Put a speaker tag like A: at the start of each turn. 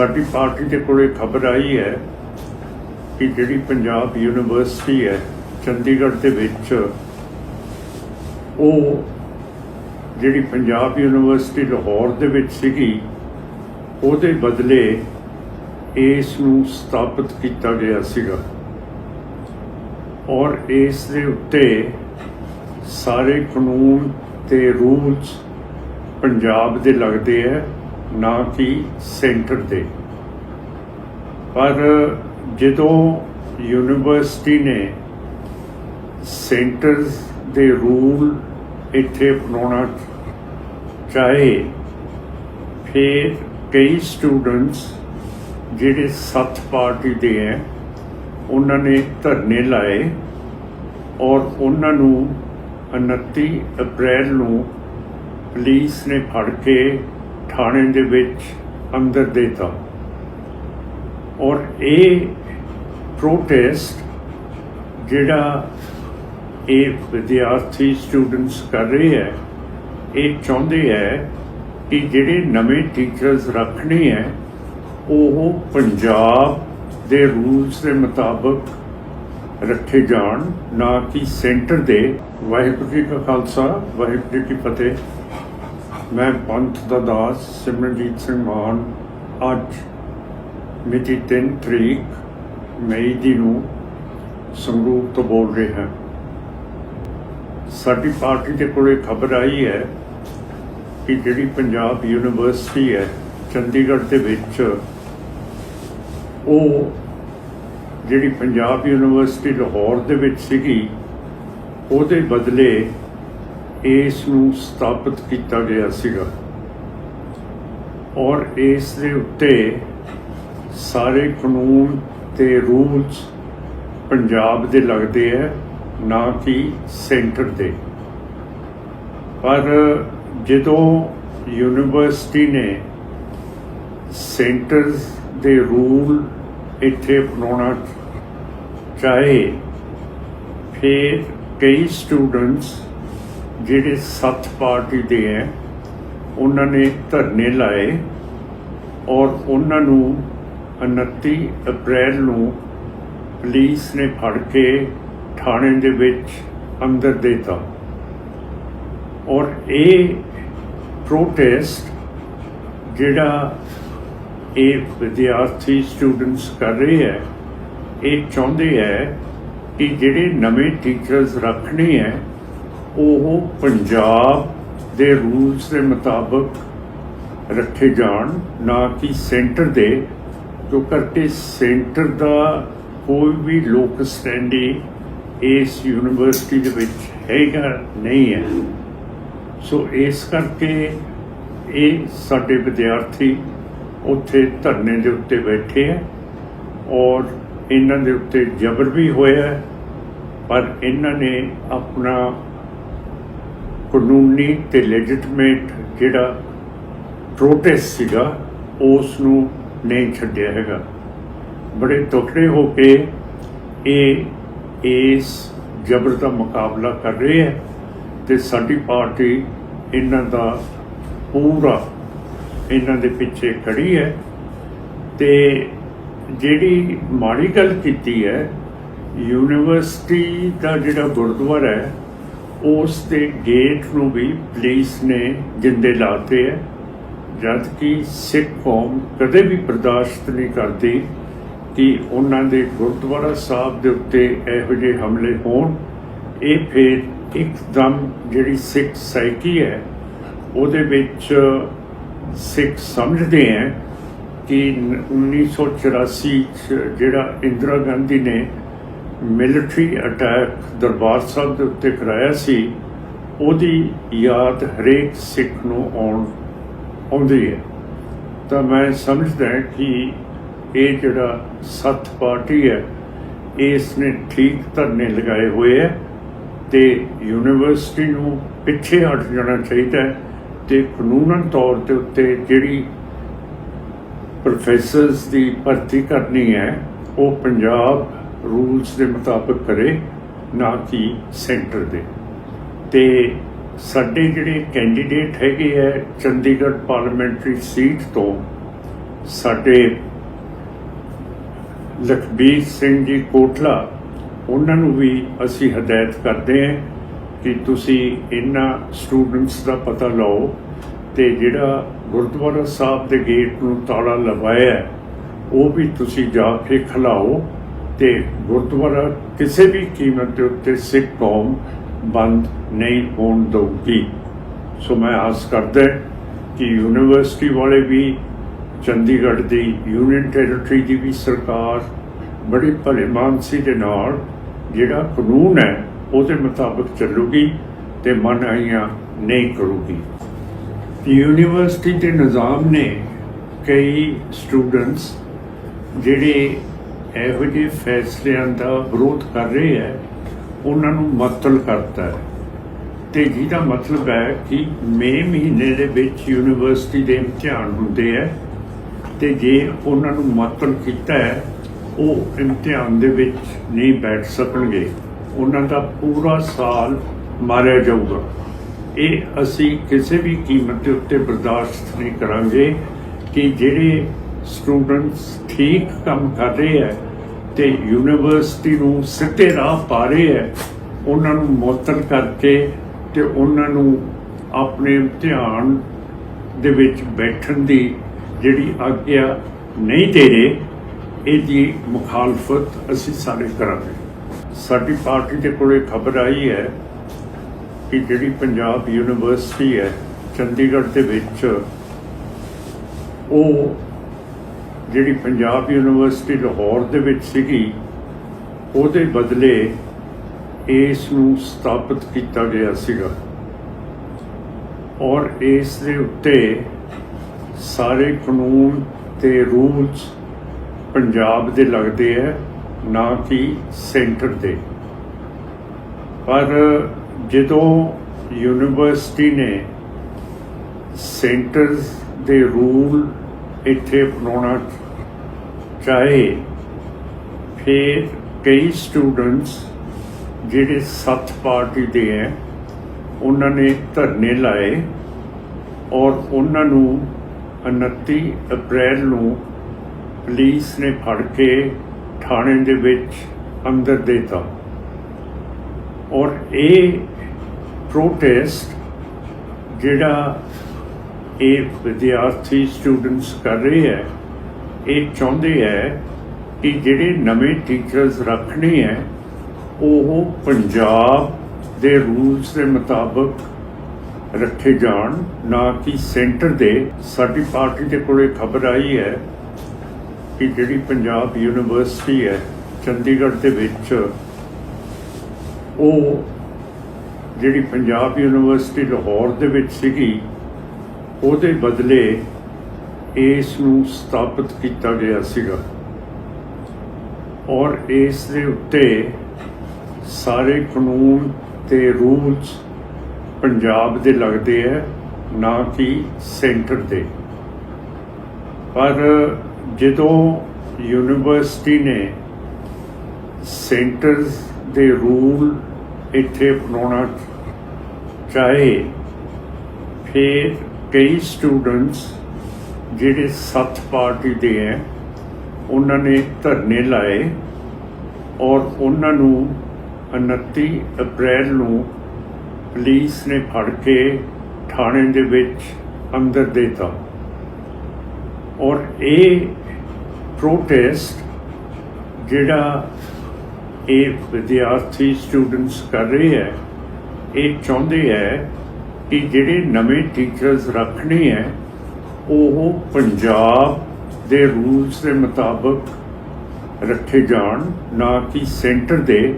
A: ਸਾਡੀ ਪਾਰਟੀ ਦੇ ਕੋਲੇ ਖਬਰ ਆਈ ਹੈ ਕਿ ਜਿਹੜੀ ਪੰਜਾਬ ਯੂਨੀਵਰਸਿਟੀ ਹੈ, ਚੰਡੀਗੜ੍ਹ ਦੇ ਵਿੱਚ ਉਹ ਜਿਹੜੀ ਪੰਜਾਬ ਯੂਨੀਵਰਸਿਟੀ ਲਾਹੌਰ ਦੇ ਵਿੱਚ ਸੀਗੀ, ਉਹਦੇ ਬਦਲੇ ਇਸ ਨੂੰ ਸਥਾਪਿਤ ਕੀਤਾ ਗਿਆ ਸੀਗਾ। ਔਰ ਇਸ ਦੇ ਉੱਤੇ ਸਾਰੇ ਕਾਨੂੰਨ ਤੇ ਰੂਲਸ ਪੰਜਾਬ ਦੇ ਲੱਗਦੇ ਹੈ। ਨਾ ਕਿ ਸੈਂਟਰ 'ਤੇ। ਪਰ ਜਦੋਂ ਯੂਨੀਵਰਸਿਟੀ ਨੇ ਸੈਂਟਰ ਦੇ ਰੂਲ ਇੱਥੇ ਅਪਣਾਉਣਾ ਚਾਹੇ, ਫਿਰ ਕਈ ਸਟੂਡੈਂਟਸ ਜਿਹੜੇ ਸੱਤ ਪਾਰਟੀ ਦੇ ਹੈ ਉਹਨਾਂ ਨੇ ਧਰਨੇ ਲਾਏ ਔਰ ਉਹਨਾਂ ਨੂੰ 29 ਅਪ੍ਰੈਲ ਨੂੰ ਪੁਲਿਸ ਨੇ ਫੜ ਕੇ ਥਾਣੇ ਦੇ ਵਿੱਚ ਅੰਦਰ ਦੇਤਾ। ਔਰ ਇਹ ਪ੍ਰੋਟੈਸਟ ਜਿਹੜਾ ਇਹ ਵਿਦਿਆਰਥੀ ਸਟੂਡੈਂਟਸ ਕਰ ਰਹੇ ਹੈ, ਇਹ ਚਾਹੁੰਦੇ ਹੈ ਕਿ ਜਿਹੜੇ ਨਵੇਂ ਟੀਚਰਸ ਰੱਖਣੇ ਹੈ, ਉਹ ਪੰਜਾਬ ਦੇ ਰੂਲਸ ਦੇ ਮੁਤਾਬਕ ਰੱਖੇ ਜਾਣ, ਨਾ ਕਿ ਸੈਂਟਰ ਦੇ। ਵਾਹਿਗੁਰੂ ਜੀ ਕਾ ਖਾਲਸਾ, ਵਾਹਿਗੁਰੂ ਜੀ ਕੀ ਫਤਿਹ। ਮੈਂ ਪੰਥ ਦਾ ਦਾਸ ਸਿਮਰਨਜੀਤ ਸਿੰਘ ਮਾਨ ਅੱਜ ਮਿਤੀ 3 ਤਰੀਕ ਮਈ ਦੀ ਨੂੰ ਸੰਗਰੂਰ ਤੋਂ ਬੋਲ ਰਹੇ ਹਾਂ। ਸਾਡੀ ਪਾਰਟੀ ਦੇ ਕੋਲੇ ਖਬਰ ਆਈ ਹੈ ਕਿ ਜਿਹੜੀ ਪੰਜਾਬ ਯੂਨੀਵਰਸਿਟੀ ਹੈ ਚੰਡੀਗੜ੍ਹ ਦੇ ਵਿੱਚ, ਉਹ ਜਿਹੜੀ ਪੰਜਾਬ ਯੂਨੀਵਰਸਿਟੀ ਲਾਹੌਰ ਦੇ ਵਿੱਚ ਸੀਗੀ, ਉਹਦੇ ਬਦਲੇ ਇਸ ਨੂੰ ਸਥਾਪਿਤ ਕੀਤਾ ਗਿਆ ਸੀਗਾ। ਔਰ ਇਸ ਦੇ ਉੱਤੇ ਸਾਰੇ ਕਾਨੂੰਨ ਤੇ ਰੂਲਸ ਪੰਜਾਬ ਦੇ ਲੱਗਦੇ ਹੈ ਨਾ ਕਿ ਸੈਂਟਰ ਦੇ। ਪਰ ਜਦੋਂ ਯੂਨੀਵਰਸਿਟੀ ਨੇ ਸੈਂਟਰ ਦੇ ਰੂਲ ਇੱਥੇ ਅਪਣਾਉਣਾ ਚਾਹੇ, ਫਿਰ ਕਈ ਸਟੂਡੈਂਟਸ ਜਿਹੜੇ ਸੱਤ ਪਾਰਟੀ ਦੇ ਹੈ ਉਹਨਾਂ ਨੇ ਧਰਨੇ ਲਾਏ ਔਰ ਉਹਨਾਂ ਨੂੰ 29 ਅਪ੍ਰੈਲ ਨੂੰ ਪੁਲਿਸ ਨੇ ਫੜ ਕੇ ਥਾਣੇ ਦੇ ਵਿੱਚ ਅੰਦਰ ਦੇਤਾ। ਔਰ ਇਹ ਪ੍ਰੋਟੈਸਟ ਜਿਹੜਾ ਇਹ ਵਿਦਿਆਰਥੀ ਸਟੂਡੈਂਟਸ ਕਰ ਰਹੇ ਹੈ ਇਹ ਚਾਹੁੰਦੇ ਹੈ ਕਿ ਜਿਹੜੇ ਨਵੇਂ ਟੀਚਰਸ ਰੱਖਣੇ ਹੈ ਉਹ ਪੰਜਾਬ ਦੇ ਰੂਲਸ ਦੇ ਮੁਤਾਬਕ ਰੱਖੇ ਜਾਣ, ਨਾ ਕਿ ਸੈਂਟਰ ਦੇ, ਜੋ ਕਰਕੇ ਸੈਂਟਰ ਦਾ ਕੋਈ ਵੀ ਲੋਕ ਸਟੈਂਡੀ ਇਸ ਯੂਨੀਵਰਸਿਟੀ ਦੇ ਵਿੱਚ ਹੈਗਾ ਨਹੀਂ ਹੈ। ਸੋ ਇਸ ਕਰਕੇ ਇਹ ਸਾਡੇ ਵਿਦਿਆਰਥੀ ਉੱਥੇ ਧਰਨੇ ਦੇ ਉੱਤੇ ਬੈਠੇ ਹੈ ਔਰ ਇਹਨਾਂ ਦੇ ਉੱਤੇ ਜ਼ਬਰ ਵੀ ਹੋਇਆ ਪਰ ਇਹਨਾਂ ਨੇ ਆਪਣਾ ਕਾਨੂੰਨੀ ਤੇ ਲੈਜਿਟਮੇਟ ਜਿਹੜਾ ਪ੍ਰੋਟੈਸਟ ਸੀਗਾ ਉਸ ਨੂੰ ਨਹੀਂ ਛੱਡਿਆ ਹੈਗਾ। ਬੜੇ ਤਕੜੇ ਹੋ ਕੇ ਇਹ ਇਸ ਜ਼ਬਰ ਦਾ ਮੁਕਾਬਲਾ ਕਰ ਰਹੇ ਹੈ ਤੇ ਸਾਡੀ ਪਾਰਟੀ ਇਹਨਾਂ ਦਾ ਪੂਰਾ ਇਹਨਾਂ ਦੇ ਪਿੱਛੇ ਖੜੀ ਹੈ ਤੇ ਜਿਹੜੀ ਮਾੜੀ ਗੱਲ ਕੀਤੀ ਹੈ, ਯੂਨੀਵਰਸਿਟੀ ਦਾ ਜਿਹੜਾ ਗੁਰਦੁਆਰਾ ਹੈ ਉਸ ਦੇ ਗੇਟ ਨੂੰ ਵੀ ਪੁਲਿਸ ਨੇ ਜਿੰਦੇ ਲਾਤੇ ਹੈ ਜਦ ਕਿ ਸਿੱਖ ਕੌਮ ਕਦੇ ਵੀ ਬਰਦਾਸ਼ਤ ਨਹੀਂ ਕਰਦੀ ਕਿ ਉਹਨਾਂ ਦੇ ਗੁਰਦੁਆਰਾ ਸਾਹਿਬ ਦੇ ਉੱਤੇ ਇਹੋ ਜਿਹੇ ਹਮਲੇ ਹੋਣ। ਇਹ ਫਿਰ ਇੱਕਦਮ ਜਿਹੜੀ ਸਿੱਖ ਸਾਈਕੀ ਹੈ, ਉਹਦੇ ਵਿੱਚ ਸਿੱਖ ਸਮਝਦੇ ਹੈ ਕਿ 1984 ਚ ਜਿਹੜਾ ਇੰਦਰਾ ਗਾਂਧੀ ਨੇ ਮਿਲਟਰੀ ਅਟੈਕ ਦਰਬਾਰ ਸਾਹਿਬ ਦੇ ਉੱਤੇ ਕਰਾਇਆ ਸੀ, ਉਹਦੀ ਯਾਦ ਹਰੇਕ ਸਿੱਖ ਨੂੰ ਆਉਣ, ਆਉਂਦੀ ਹੈ। ਤਾਂ ਮੈਂ ਸਮਝਦਾ ਕਿ ਇਹ ਜਿਹੜਾ ਸੱਤ ਪਾਰਟੀ ਹੈ ਇਸ ਨੇ ਠੀਕ ਧਰਨੇ ਲਗਾਏ ਹੋਏ ਹੈ ਤੇ ਯੂਨੀਵਰਸਿਟੀ ਨੂੰ ਪਿੱਛੇ ਹਟ ਜਾਣਾ ਚਾਹੀਦਾ ਹੈ ਤੇ ਕਾਨੂੰਨਨ ਤੌਰ ਤੇ ਉੱਤੇ ਜਿਹੜੀ ਪ੍ਰੋਫੈਸਰਸ ਦੀ ਭਰਤੀ ਕਰਨੀ ਹੈ, ਉਹ ਪੰਜਾਬ ਰੂਲਸ ਦੇ ਮੁਤਾਬਕ ਕਰੇ, ਨਾ ਕਿ ਸੈਂਟਰ ਦੇ। ਤੇ ਸਾਡੇ ਜਿਹੜੇ ਕੈਂਡੀਡੇਟ ਹੈਗੇ ਹੈ ਚੰਡੀਗੜ੍ਹ ਪਾਰਲੀਮੈਂਟਰੀ ਸੀਟ ਤੋਂ, ਸਾਡੇ ਲਖਬੀਰ ਸਿੰਘ ਜੀ ਕੋਟਲਾ, ਉਹਨਾਂ ਨੂੰ ਵੀ ਅਸੀਂ ਹਦਾਇਤ ਕਰਦੇ ਹਾਂ ਕਿ ਤੁਸੀਂ ਇਹਨਾਂ ਸਟੂਡੈਂਟਸ ਦਾ ਪਤਾ ਲਾਓ ਤੇ ਜਿਹੜਾ ਗੁਰਦੁਆਰਾ ਸਾਹਿਬ ਦੇ ਗੇਟ ਨੂੰ ਤਾਲਾ ਲਵਾਇਆ, ਉਹ ਵੀ ਤੁਸੀਂ ਜਾ ਕੇ ਖਲਾਓ। ਤੇ ਗੁਰਦੁਆਰਾ ਕਿਸੇ ਵੀ ਕੀਮਤ ਦੇ ਉੱਤੇ ਸਿੱਖ ਕੌਮ ਬੰਦ ਨਹੀਂ ਹੋਣ ਦਊਗੀ। ਸੋ ਮੈਂ ਆਸ ਕਰਦਾ ਕਿ ਯੂਨੀਵਰਸਿਟੀ ਵਾਲੇ ਵੀ, ਚੰਡੀਗੜ੍ਹ ਦੀ ਯੂਨੀਅਨ ਟੈਰੀਟਰੀ ਦੀ ਵੀ ਸਰਕਾਰ ਬੜੀ ਭਲੇ ਮਾਨਸੀ ਦੇ ਨਾਲ ਜਿਹੜਾ ਕਾਨੂੰਨ ਹੈ, ਉਹਦੇ ਮੁਤਾਬਕ ਚੱਲੂਗੀ ਤੇ ਮਨਾਹੀਆਂ ਨਹੀਂ ਕਰੂਗੀ। ਯੂਨੀਵਰਸਿਟੀ ਦੇ ਨਿਜ਼ਾਮ ਨੇ ਕਈ ਸਟੂਡੈਂਟਸ ਜਿਹੜੇ ਇਹੋ ਜਿਹੇ ਫੈਸਲਿਆਂ ਦਾ ਵਿਰੋਧ ਕਰ ਰਹੇ ਹੈ, ਉਹਨਾਂ ਨੂੰ ਮਤਲ ਕਰਤਾ ਹੈ। ਤੇ ਜਿਹਦਾ ਮਤਲਬ ਹੈ ਕਿ ਮਈ ਮਹੀਨੇ ਦੇ ਵਿੱਚ ਯੂਨੀਵਰਸਿਟੀ ਦੇ ਇਮਤਿਹਾਨ ਹੁੰਦੇ ਹੈ ਤੇ ਜੇ ਉਹਨਾਂ ਨੂੰ ਮਤਲ ਕੀਤਾ ਹੈ, ਉਹ ਇਮਤਿਹਾਨ ਦੇ ਵਿੱਚ ਨਹੀਂ ਬੈਠ ਸਕਣਗੇ। ਉਹਨਾਂ ਦਾ ਪੂਰਾ ਸਾਲ ਮਾਰਿਆ ਜਾਊਗਾ। ਇਹ ਅਸੀਂ ਕਿਸੇ ਵੀ ਕੀਮਤ ਦੇ ਉੱਤੇ ਬਰਦਾਸ਼ਤ ਨਹੀਂ ਕਰਾਂਗੇ ਕਿ ਜਿਹੜੇ ਸਟੂਡੈਂਟਸ ਠੀਕ ਕੰਮ ਕਰ ਰਹੇ ਹੈ ਤੇ ਯੂਨੀਵਰਸਿਟੀ ਨੂੰ ਸਿੱਧੇ ਰਾਹ ਪਾ ਰਹੇ ਹੈ। ਉਹਨਾਂ ਨੂੰ ਮੁਅੱਤਲ ਕਰਕੇ ਤੇ ਉਹਨਾਂ ਨੂੰ ਆਪਣੇ ਇਮਤਿਹਾਨ ਦੇ ਵਿੱਚ ਬੈਠਣ ਦੀ ਜਿਹੜੀ ਆਗਿਆ ਨਹੀਂ ਦੇ ਰਹੇ, ਇਹਦੀ ਮੁਖਾਲਫਤ ਅਸੀਂ ਸਾਰੇ ਕਰਾਂਗੇ। ਸਾਡੀ ਪਾਰਟੀ ਦੇ ਕੋਲੇ ਖਬਰ ਆਈ ਹੈ ਕਿ ਜਿਹੜੀ ਪੰਜਾਬ ਯੂਨੀਵਰਸਿਟੀ ਹੈ, ਚੰਡੀਗੜ੍ਹ ਦੇ ਵਿੱਚ ਉਹ ਜਿਹੜੀ ਪੰਜਾਬ ਯੂਨੀਵਰਸਿਟੀ ਲਾਹੌਰ ਦੇ ਵਿੱਚ ਸੀਗੀ, ਉਹਦੇ ਬਦਲੇ ਇਸ ਨੂੰ ਸਥਾਪਿਤ ਕੀਤਾ ਗਿਆ ਸੀਗਾ। ਔਰ ਇਸ ਦੇ ਉੱਤੇ ਸਾਰੇ ਕਾਨੂੰਨ ਤੇ ਰੂਲਸ ਪੰਜਾਬ ਦੇ ਲੱਗਦੇ ਹੈ ਨਾ ਕਿ ਸੈਂਟਰ ਦੇ। ਪਰ ਜਦੋਂ ਯੂਨੀਵਰਸਿਟੀ ਨੇ ਸੈਂਟਰ ਦੇ ਰੂਲ ਇੱਥੇ ਅਪਣਾਉਣਾ ਚਾਹੇ ਫਿਰ ਕਈ ਸਟੂਡੈਂਟਸ ਜਿਹੜੇ ਸੱਤ ਪਾਰਟੀ ਦੇ ਹੈ ਉਹਨਾਂ ਨੇ ਧਰਨੇ ਲਾਏ ਔਰ ਉਹਨਾਂ ਨੂੰ 29 ਅਪ੍ਰੈਲ ਨੂੰ ਪੁਲਿਸ ਨੇ ਫੜ ਕੇ ਥਾਣੇ ਦੇ ਵਿੱਚ ਅੰਦਰ ਦੇਤਾ। ਔਰ ਇਹ ਪ੍ਰੋਟੈਸਟ ਜਿਹੜਾ ਇਹ ਵਿਦਿਆਰਥੀ ਸਟੂਡੈਂਟਸ ਕਰ ਰਹੇ ਹੈ ਇਹ ਚਾਹੁੰਦੇ ਹੈ ਕਿ ਜਿਹੜੇ ਨਵੇਂ ਟੀਚਰਸ ਰੱਖਣੇ ਹੈ, ਉਹ ਪੰਜਾਬ ਦੇ ਰੂਲਸ ਦੇ ਮੁਤਾਬਕ ਰੱਖੇ ਜਾਣ, ਨਾ ਕਿ ਸੈਂਟਰ ਦੇ। ਸਾਡੀ ਪਾਰਟੀ ਦੇ ਕੋਲੇ ਖਬਰ ਆਈ ਹੈ ਕਿ ਜਿਹੜੀ ਪੰਜਾਬ ਯੂਨੀਵਰਸਿਟੀ ਹੈ, ਚੰਡੀਗੜ੍ਹ ਦੇ ਵਿੱਚ, ਉਹ ਜਿਹੜੀ ਪੰਜਾਬ ਯੂਨੀਵਰਸਿਟੀ ਲਾਹੌਰ ਦੇ ਵਿੱਚ ਸੀਗੀ, ਉਹਦੇ ਬਦਲੇ ਇਸ ਨੂੰ ਸਥਾਪਿਤ ਕੀਤਾ ਗਿਆ ਸੀਗਾ। ਔਰ ਇਸ ਦੇ ਉੱਤੇ ਸਾਰੇ ਕਾਨੂੰਨ ਤੇ ਰੂਲਸ ਪੰਜਾਬ ਦੇ ਲੱਗਦੇ ਹੈ ਨਾ ਕਿ ਸੈਂਟਰ ਦੇ। ਪਰ ਜਦੋਂ ਯੂਨੀਵਰਸਿਟੀ ਨੇ ਸੈਂਟਰ ਦੇ ਰੂਲ ਇੱਥੇ ਅਪਣਾਉਣਾ ਚਾਹੇ, ਫਿਰ ਕਈ ਸਟੂਡੈਂਟਸ ਜਿਹੜੇ ਸੱਤ ਪਾਰਟੀ ਦੇ ਹੈ ਉਹਨਾਂ ਨੇ ਧਰਨੇ ਲਾਏ ਔਰ ਉਹਨਾਂ ਨੂੰ 29 ਅਪ੍ਰੈਲ ਨੂੰ ਪੁਲਿਸ ਨੇ ਫੜ ਕੇ ਥਾਣੇ ਦੇ ਵਿੱਚ ਅੰਦਰ ਦੇਤਾ। ਔਰ ਇਹ ਪ੍ਰੋਟੈਸਟ ਜਿਹੜਾ ਇਹ ਵਿਦਿਆਰਥੀ ਸਟੂਡੈਂਟਸ ਕਰ ਰਹੇ ਹੈ ਇਹ ਚਾਹੁੰਦੇ ਹੈ ਕਿ ਜਿਹੜੇ ਨਵੇਂ ਟੀਚਰਸ ਰੱਖਣੇ ਹੈ ਉਹ ਪੰਜਾਬ ਦੇ ਰੂਲਸ ਦੇ ਮੁਤਾਬਕ ਰੱਖੇ ਜਾਣ ਨਾ ਕਿ ਸੈਂਟਰ ਦੇ